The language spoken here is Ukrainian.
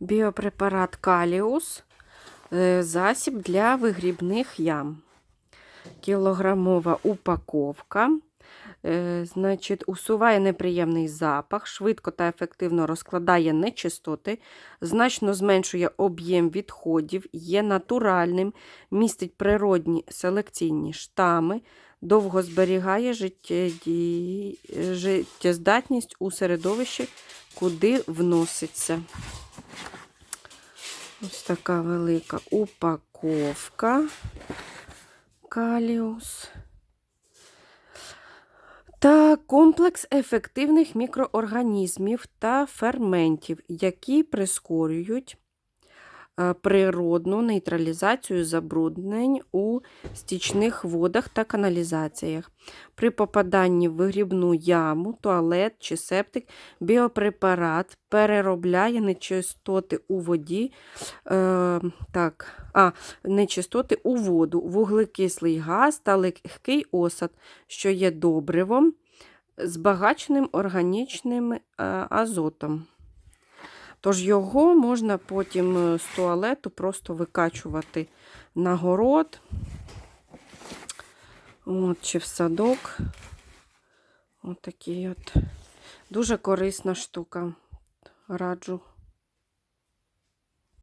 Біопрепарат Каліус. е, Засіб для вигрібних ям. Кілограмова упаковка. Е, Значить, усуває неприємний запах, швидко та ефективно розкладає нечистоти, значно зменшує об'єм відходів, є натуральним, містить природні селекційні штами, довго зберігає життєздатність у середовищі, куди вноситься. Ось така велика упаковка. Каліус. Та комплекс ефективних мікроорганізмів та ферментів, які прискорюють природну нейтралізацію забруднень у стічних водах та каналізаціях. При попаданні в вигрібну яму, туалет чи септик біопрепарат переробляє нечистоти у воді, е, так, а, нечистоти у воду, вуглекислий газ та легкий осад, що є добривом, збагаченим органічним е, азотом. Тож його можна потім е, з туалету просто викачувати на город от, чи в садок. От от. Дуже корисна штука. Раджу